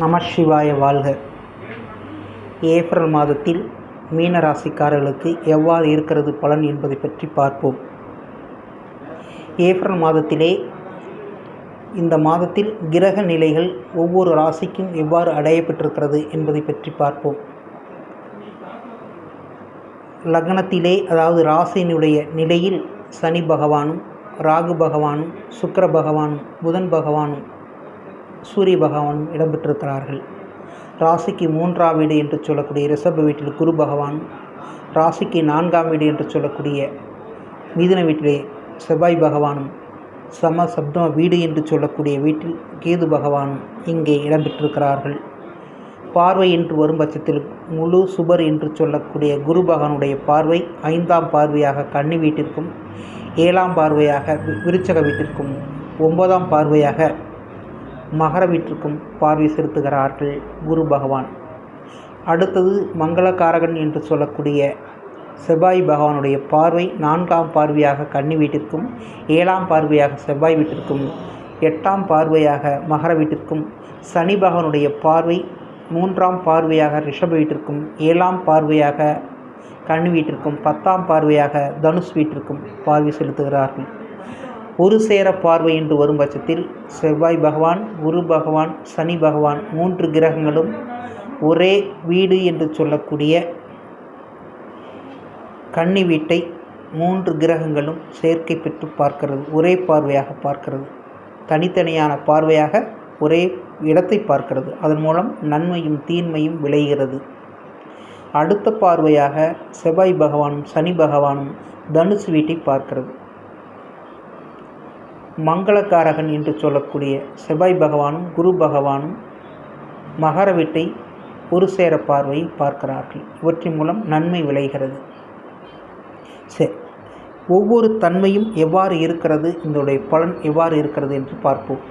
நம சிவாய வாழ்க. ஏப்ரல் மாதத்தில் மீன ராசிக்காரர்களுக்கு எவ்வாறு இருக்கிறது பலன் என்பதை பற்றி பார்ப்போம். ஏப்ரல் மாதத்திலே இந்த மாதத்தில் கிரக நிலைகள் ஒவ்வொரு ராசிக்கும் எவ்வாறு அடையப்பட்டிருக்கிறது என்பதை பற்றி பார்ப்போம். லக்னத்திலே அதாவது ராசியினுடைய நிலையில் சனி பகவானும் ராகு பகவானும் சுக்கர பகவானும் புதன் பகவானும் சூரிய பகவானும் இடம்பெற்றிருக்கிறார்கள். ராசிக்கு மூன்றாம் வீடு என்று சொல்லக்கூடிய ரிஷப வீட்டில் குரு பகவான் ராசிக்கு நான்காம் வீடு என்று சொல்லக்கூடிய மீதின வீட்டிலே செவ்வாய் பகவானும் சம சப்தம வீடு என்று சொல்லக்கூடிய வீட்டில் கேது பகவானும் இங்கே இடம்பெற்றிருக்கிறார்கள். பார்வை என்று வரும் பட்சத்தில் முழு சுபர் என்று சொல்லக்கூடிய குரு பகவானுடைய பார்வை ஐந்தாம் பார்வையாக கன்னி வீட்டிற்கும் ஏழாம் பார்வையாக விருச்சக வீட்டிற்கும் ஒன்பதாம் பார்வையாக மகர வீட்டிற்கும் பார்வை செலுத்துகிறார்கள் குரு பகவான். அடுத்தது மங்களகாரகன் என்று சொல்லக்கூடிய செவ்வாய் பகவானுடைய பார்வை நான்காம் பார்வையாக கன்னி வீட்டிற்கும் ஏழாம் பார்வையாக செவ்வாய் வீட்டிற்கும் எட்டாம் பார்வையாக மகர வீட்டிற்கும் சனி பகவானுடைய பார்வை மூன்றாம் பார்வையாக ரிஷப வீட்டிற்கும் ஏழாம் பார்வையாக கன்னி வீட்டிற்கும் பத்தாம் பார்வையாக தனுஷ் வீட்டிற்கும் பார்வை செலுத்துகிறார்கள். ஒரு சேர பார்வை என்று வரும் பட்சத்தில் செவ்வாய் பகவான் குரு பகவான் சனி பகவான் மூன்று கிரகங்களும் ஒரே வீடு என்று சொல்லக்கூடிய கன்னி வீட்டை மூன்று கிரகங்களும் சேர்க்கை பெற்று பார்க்கிறது ஒரே பார்வையாக பார்க்கிறது. தனித்தனியான பார்வையாக ஒரே இடத்தை பார்க்கிறது. அதன் மூலம் நன்மையும் தீன்மையும் விளைகிறது. அடுத்த பார்வையாக செவ்வாய் பகவானும் சனி பகவானும் தனுசு வீட்டை பார்க்கிறது. மங்களக்காரகன் என்று சொல்லக்கூடிய செவ்வாய் பகவானும் குரு பகவானும் மகர வீட்டை ஒரு சேர பார்வையை பார்க்கிறார்கள். இவற்றின் மூலம் நன்மை விளைகிறது. சரி ஒவ்வொரு தன்மையும் எவ்வாறு இருக்கிறது? இதனுடைய பலன் எவ்வாறு இருக்கிறது என்று பார்ப்போம்.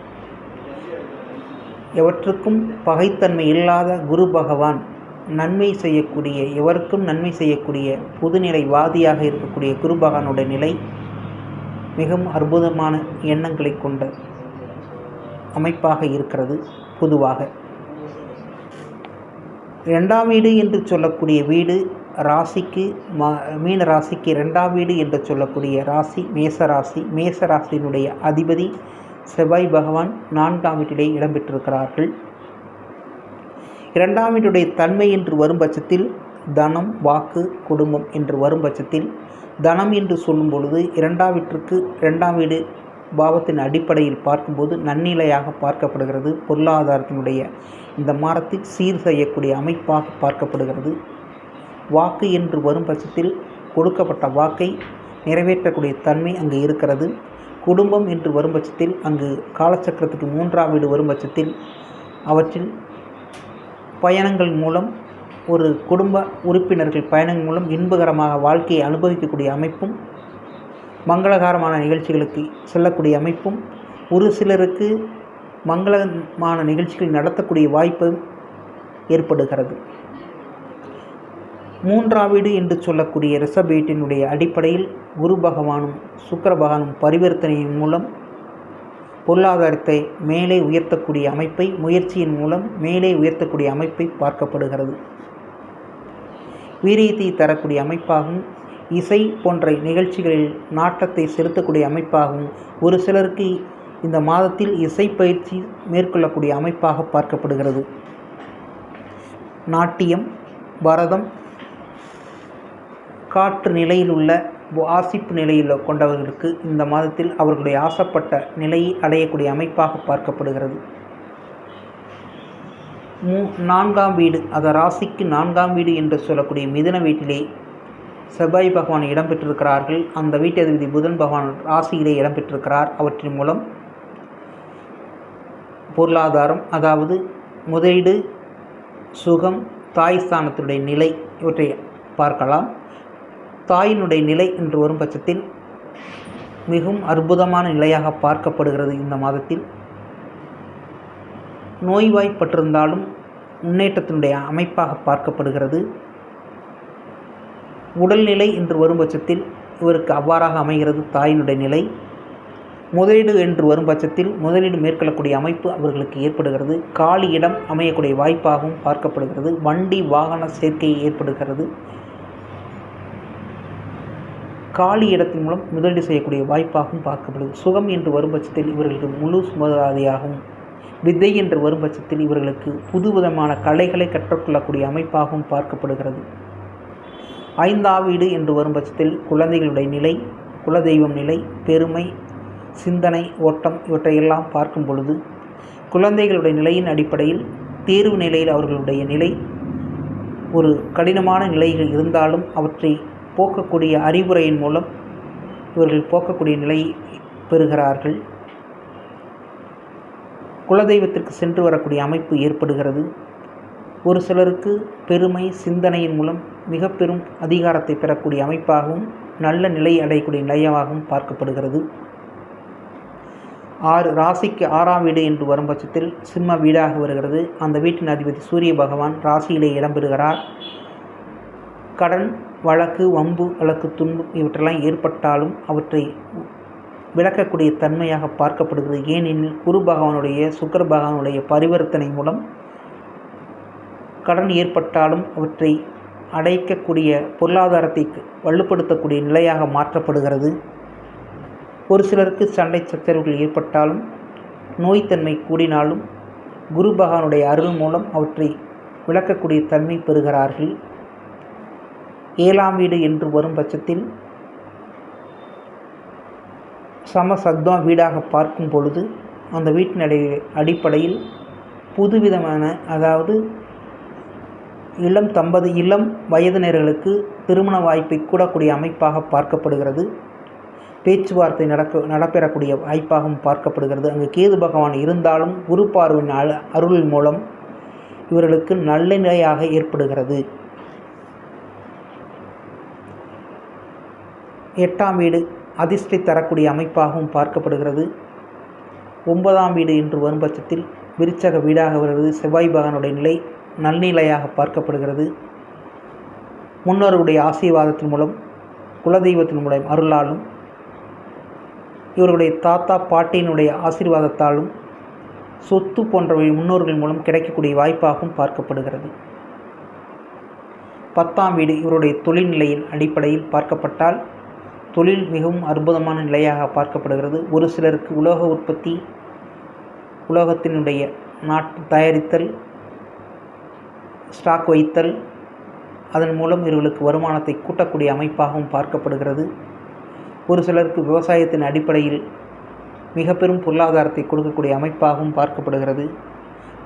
எவற்றுக்கும் பகைத்தன்மை இல்லாத குரு பகவான் நன்மை செய்யக்கூடிய எவருக்கும் நன்மை செய்யக்கூடிய புதுநிலை வாதியாக இருக்கக்கூடிய குரு பகவானுடைய நிலை மிகவும் அற்புதமான எண்ணங்களை கொண்ட அமைப்பாக இருக்கிறது பொதுவாக. இரண்டாம் வீடு என்று சொல்லக்கூடிய வீடு ராசிக்கு ம மீன ராசிக்கு இரண்டாம் வீடு என்று சொல்லக்கூடிய ராசி மேச ராசி மேச ராசியினுடைய அதிபதி செவ்வாய் பகவான் நான்காம் வீட்டிலே இடம்பெற்றிருக்கிறார்கள் இரண்டாம் வீட்டுடைய தன்மை என்று வரும் பட்சத்தில் தனம் வாக்கு குடும்பம் என்று வரும் பட்சத்தில் தனம் என்று சொல்லும் பொழுது இரண்டாம் வீட்டிற்கு இரண்டாம் வீடு பாவத்தின் அடிப்படையில் பார்க்கும்போது நன்னிலையாக பார்க்கப்படுகிறது. பொருளாதாரத்தினுடைய இந்த மாதத்தில் சீர் செய்யக்கூடிய அமைப்பாக பார்க்கப்படுகிறது. வாக்கு என்று வரும் பட்சத்தில் கொடுக்கப்பட்ட வாக்கை நிறைவேற்றக்கூடிய தன்மை அங்கு இருக்கிறது. குடும்பம் என்று வரும் பட்சத்தில் அங்கு காலச்சக்கரத்துக்கு மூன்றாம் வீடு வரும் பட்சத்தில் அவற்றில் பயணங்கள் மூலம் ஒரு குடும்ப உறுப்பினர்கள் பயணங்கள் மூலம் இன்பகரமாக வாழ்க்கையை அனுபவிக்கக்கூடிய அமைப்பும் மங்களகரமான நிகழ்ச்சிகளுக்கு செல்லக்கூடிய அமைப்பும் ஒரு சிலருக்கு மங்களமான நிகழ்ச்சிகள் நடத்தக்கூடிய வாய்ப்பும் ஏற்படுகிறது. மூன்றாம் வீடு என்று சொல்லக்கூடிய ரிஷபேட்டினுடைய அடிப்படையில் குரு பகவானும் சுக்கர பகவானும் பரிவர்த்தனையின் மூலம் பொருளாதாரத்தை மேலே உயர்த்தக்கூடிய அமைப்பை முயற்சியின் மூலம் மேலே உயர்த்தக்கூடிய அமைப்பை பார்க்கப்படுகிறது. வீரியத்தை தரக்கூடிய அமைப்பாகும் இசை போன்ற நிகழ்ச்சிகளில் நாட்டத்தை செலுத்தக்கூடிய அமைப்பாகவும் ஒரு சிலருக்கு இந்த மாதத்தில் இசை பயிற்சி மேற்கொள்ளக்கூடிய அமைப்பாக பார்க்கப்படுகிறது. நாட்டியம் பரதம் காற்று நிலையில் உள்ள வாசிப்பு நிலையில் கொண்டவர்களுக்கு இந்த மாதத்தில் அவர்களுடைய ஆசைப்பட்ட நிலையை அடையக்கூடிய அமைப்பாக பார்க்கப்படுகிறது. மூ நான்காம் வீடு அதை ராசிக்கு நான்காம் வீடு என்று சொல்லக்கூடிய மிதுன வீட்டிலே செவ்வாய் பகவான் இடம்பெற்றிருக்கிறார்கள். அந்த வீட்டதிபதி புதன் பகவான் ராசியிலே இடம்பெற்றிருக்கிறார். அவற்றின் மூலம் பொருளாதாரம் அதாவது முதலீடு சுகம் தாய் ஸ்தானத்தினுடைய நிலை இவற்றை பார்க்கலாம். தாயினுடைய நிலை என்று வரும் பட்சத்தில் மிகவும் அற்புதமான நிலையாக பார்க்கப்படுகிறது இந்த மாதத்தில். நோய்வாய்ப்பட்டிருந்தாலும் முன்னேற்றத்தினுடைய அமைப்பாக பார்க்கப்படுகிறது. உடல்நிலை என்று வரும் பட்சத்தில் இவருக்கு அவ்வாறாக அமைகிறது தாயினுடைய நிலை. முதலீடு என்று வரும் பட்சத்தில் முதலீடு மேற்கொள்ளக்கூடிய அமைப்பு அவர்களுக்கு ஏற்படுகிறது. காலி இடம் அமையக்கூடிய வாய்ப்பாகவும் பார்க்கப்படுகிறது. வண்டி வாகன சேர்க்கை ஏற்படுகிறது. காலி இடத்தின் மூலம் முதலீடு செய்யக்கூடிய வாய்ப்பாகவும் பார்க்கப்படுது சுகம் என்று வரும் பட்சத்தில் இவர்களுக்கு முழு சுமதாதியாகவும் வித்தை என்று வரும் பட்சத்தில் இவர்களுக்கு புதுவிதமான கலைகளை கற்றுக்கொள்ளக்கூடிய அமைப்பாகவும் பார்க்கப்படுகிறது. ஐந்தாவீடு என்று வரும் பட்சத்தில் குழந்தைகளுடைய நிலை குலதெய்வம் நிலை பெருமை சிந்தனை ஓட்டம் இவற்றையெல்லாம் பார்க்கும் பொழுது குழந்தைகளுடைய நிலையின் அடிப்படையில் தேர்வு நிலையில் அவர்களுடைய நிலை ஒரு கடினமான நிலைகள் இருந்தாலும் அவற்றை போக்கக்கூடிய அறிவுரையின் மூலம் இவர்கள் போக்கக்கூடிய நிலையை பெறுகிறார்கள். குலதெய்வத்திற்கு சென்று வரக்கூடிய அமைப்பு ஏற்படுகிறது. ஒரு சிலருக்கு பெருமை சிந்தனையின் மூலம் மிக பெரும் அதிகாரத்தை பெறக்கூடிய அமைப்பாகவும் நல்ல நிலை அடையக்கூடிய நிலையமாகவும் பார்க்கப்படுகிறது. ஆறு ராசிக்கு ஆறாம் வீடு என்று வரும் பட்சத்தில் சிம்ம வீடாக வருகிறது. அந்த வீட்டின் அதிபதி சூரிய பகவான் ராசியிலே இடம்பெறுகிறார். கடன் வழக்கு வம்பு வழக்கு துன்பு இவற்றெல்லாம் ஏற்பட்டாலும் அவற்றை விளக்கக்கூடிய தன்மையாக பார்க்கப்படுகிறது. ஏனெனில் குரு பகவானுடைய சுக்கர பகவானுடைய பரிவர்த்தனை மூலம் கடன் ஏற்பட்டாலும் அவற்றை அடைக்கக்கூடிய பொருளாதாரத்தை வலுப்படுத்தக்கூடிய நிலையாக மாற்றப்படுகிறது. ஒரு சிலருக்கு சண்டை சச்சரவுகள் ஏற்பட்டாலும் நோய்த்தன்மை கூடினாலும் குரு பகவானுடைய அருள் மூலம் அவற்றை விளக்கக்கூடிய தன்மை பெறுகிறார்கள். ஏழாம் வீடு என்று வரும் பட்சத்தில் சமசக்தம் வீடாக பார்க்கும் பொழுது அந்த வீட்டின் அடி அடிப்படையில் புதுவிதமான அதாவது இளம் தம்பதி இளம் வயதினர்களுக்கு திருமண வாய்ப்பை கூடக்கூடிய அமைப்பாக பார்க்கப்படுகிறது. பேச்சுவார்த்தை நடக்க நடைபெறக்கூடிய வாய்ப்பாகவும் பார்க்கப்படுகிறது. அங்கு கேது பகவான் இருந்தாலும் குரு அ அருள் மூலம் இவர்களுக்கு நல்ல நிலையாக ஏற்படுகிறது. எட்டாம் வீடு அதிர்ஷ்டை தரக்கூடிய அமைப்பாகவும் பார்க்கப்படுகிறது. ஒன்பதாம் வீடு என்று வரும் பட்சத்தில் விருச்சக வீடாக வருகிறது. செவ்வாய் பகவானுடைய நிலை நல்நிலையாக பார்க்கப்படுகிறது. முன்னோர்களுடைய ஆசீர்வாதத்தின் மூலம் குலதெய்வத்தின் மூலம் அருளாலும் இவருடைய தாத்தா பாட்டியினுடைய ஆசீர்வாதத்தாலும் சொத்து போன்றவை முன்னோர்கள் மூலம் கிடைக்கக்கூடிய வாய்ப்பாகவும் பார்க்கப்படுகிறது. பத்தாம் வீடு இவருடைய தொழில்நிலையின் அடிப்படையில் பார்க்கப்பட்டால் தொழில் மிகவும் அற்புதமான நிலையாக பார்க்கப்படுகிறது. ஒரு சிலருக்கு உலோக உற்பத்தி உலோகத்தினுடைய நாட்டு தயாரித்தல் ஸ்டாக் வைத்தல் அதன் மூலம் இவர்களுக்கு வருமானத்தை கூட்டக்கூடிய அமைப்பாகவும் பார்க்கப்படுகிறது. ஒரு சிலருக்கு விவசாயத்தின் அடிப்படையில் மிக பெரும் பொருளாதாரத்தை கொடுக்கக்கூடிய அமைப்பாகவும் பார்க்கப்படுகிறது.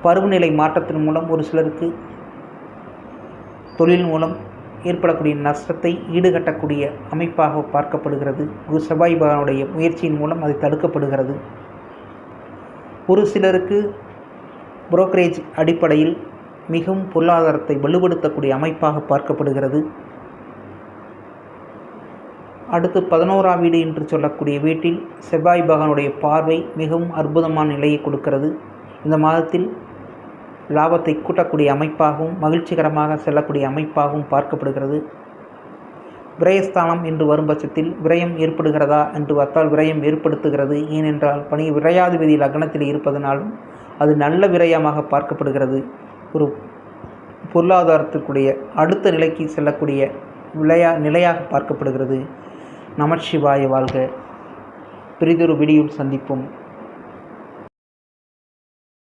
பருவநிலை மாற்றத்தின் மூலம் ஒரு சிலருக்கு தொழில் மூலம் ஏற்படக்கூடிய நஷ்டத்தை ஈடுகட்டக்கூடிய அமைப்பாக பார்க்கப்படுகிறது. குரு செவ்வாய் பகவானுடைய முயற்சியின் மூலம் அது தடுக்கப்படுகிறது. ஒரு சிலருக்கு புரோக்கரேஜ் அடிப்படையில் மிகவும் பொருளாதாரத்தை வலுப்படுத்தக்கூடிய அமைப்பாக பார்க்கப்படுகிறது. அடுத்து பதினோராம் வீடு என்று சொல்லக்கூடிய வீட்டில் செவ்வாய் பகவானுடைய பார்வை மிகவும் அற்புதமான நிலையை கொடுக்கிறது. இந்த மாதத்தில் லாபத்தை கூட்டக்கூடிய அமைப்பாகவும் மகிழ்ச்சிகரமாக செல்லக்கூடிய அமைப்பாகவும் பார்க்கப்படுகிறது. விரயஸ்தானம் என்று வரும் பட்சத்தில் விரயம் ஏற்படுகிறதா என்று பார்த்தால் விரயம் ஏற்படுத்துகிறது. ஏனென்றால் பணி விரையாதிபதி லக்னத்தில் இருப்பதனாலும் அது நல்ல விரயமாக பார்க்கப்படுகிறது. ஒரு பொருளாதாரத்துக்குடைய அடுத்த நிலைக்கு செல்லக்கூடிய விளையா நிலையாக பார்க்கப்படுகிறது. நமச்சிவாய வாழ்க. பெரிதொரு விடியும் சந்திப்போம்.